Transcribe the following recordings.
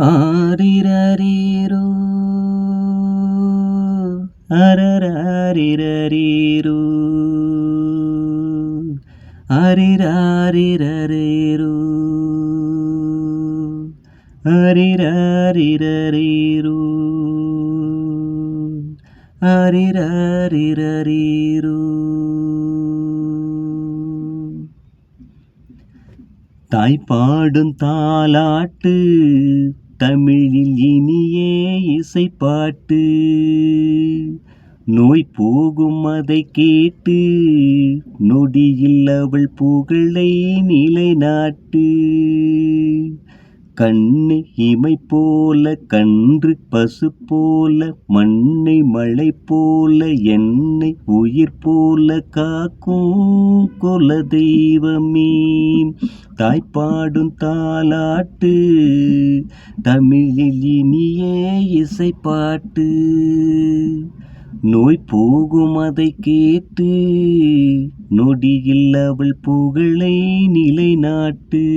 ஆரிரரீரோ. அரராரிரரீரோ. அரிராரிரரீரோ. அரிராரிரரீரோ. அரிராரிரரீரோ. தாய்ப்பாடும் தாலாட்டு தமிழில் இனியே இசைப்பாட்டு. நோய் போகும் அதை கேட்டு நொடியில் அவள் புகழை நிலைநாட்டு. கண்ணு இமை போல கன்று பசு போல மண்ணை மழை போல என்னை உயிர் போல காக்கும் குல தெய்வமே தாய்ப்பாடும் தாலாட்டு தமிழில் இனிய இசைப்பாட்டு. நோய் போகும் அதை கேட்டு நொடியில் அவள் புகழை நிலைநாட்டு.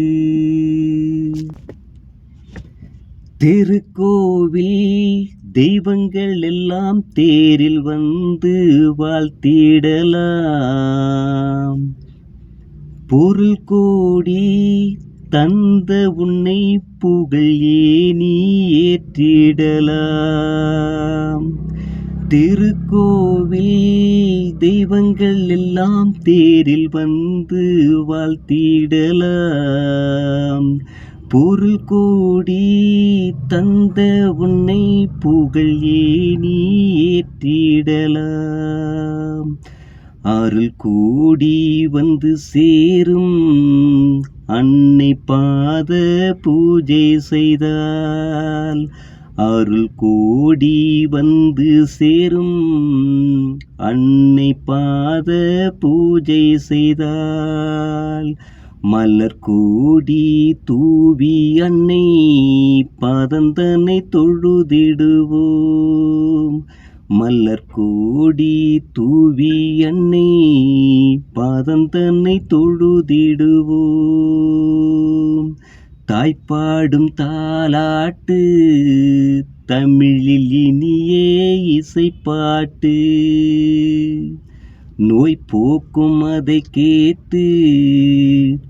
திருக்கோவில் தெய்வங்கள் எல்லாம் தேரில் வந்து வாழ்த்திடலாம் பொருள் கோடி தந்த உன்னை புகழ் ஏனி ஏற்றிடலாம். திருக்கோவில் தெய்வங்கள் எல்லாம் தேரில் வந்து வாழ்த்திடலாம். பொருள் கோடி தந்த உன்னை புகழ் ஏனி ஏற்றிடலாம். அருள் கூடி வந்து சேரும் அன்னை பாத பூஜை செய்தால். அருள் கூடி வந்து சேரும் அன்னை பாத பூஜை செய்தால். மலர் கூடி தூவி அன்னை பதந்தனை தொழுதிடுவோம். மல்லர் கூடி தூவி அன்னை பாதம் தன்னை தொழுதிடுவோம். தாய்ப்பாடும் தாலாட்டு தமிழில் இனியே இசைப்பாட்டு. நோய் போக்கும் அதை கேட்டு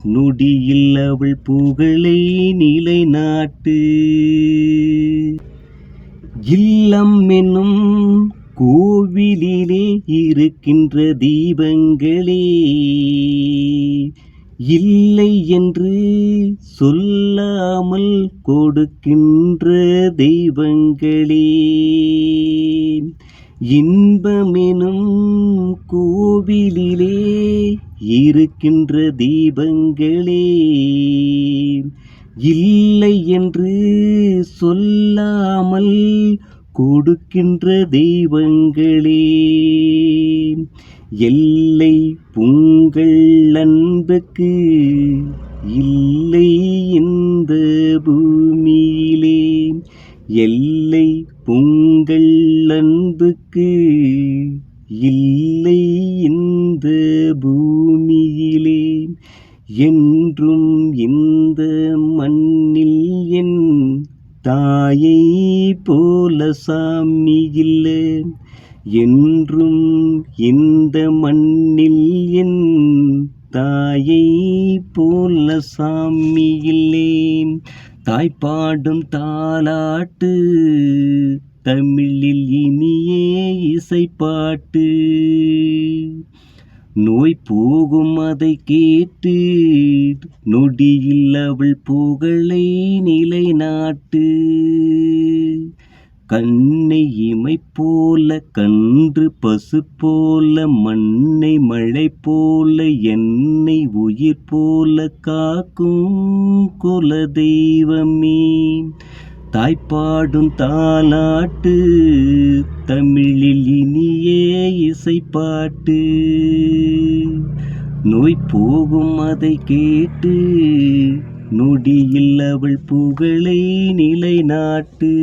நொடியில் அவள் புகழை நிலைநாட்டு. இல்லம் என்னும் கோவிலிலே இருக்கின்ற தீபங்களே இல்லை என்று சொல்லாமல் கொடுக்கின்ற தெய்வங்களே இன்பமெனும் கோவிலிலே இருக்கின்ற தீபங்களே. இல்லை என்று சொல்லாமல் கொடுக்கின்ற தெய்வங்களே. எல்லை புங்கள் அன்புக்கு இல்லை இந்த பூமியிலே. எல்லை பொங்கல் அன்புக்கு இல்லை இந்த பூமியிலே. என் தாயை போல சாமி இல்லை. என்றும் இந்த மண்ணில் என் தாயை போல சாமி இல்லேன் தாய்ப்பாடும் தாலாட்டு தமிழில் இனியே இசைப்பாட்டு. நோய் போகும் அதை கேட்டு நொடியில் அவள் புகழை நிலைநாட்டு. கண்ணை இமை போல கன்று பசு போல மண்ணை மழை போல என்னை உயிர் போல காக்கும் குல தெய்வமே தாய்ப்பாடும் தாலாட்டு தமிழில் இனியே இசைப்பாட்டு. நோய் போகும் அதை கேட்டு நொடியில் அவள் புகழை நிலைநாட்டு.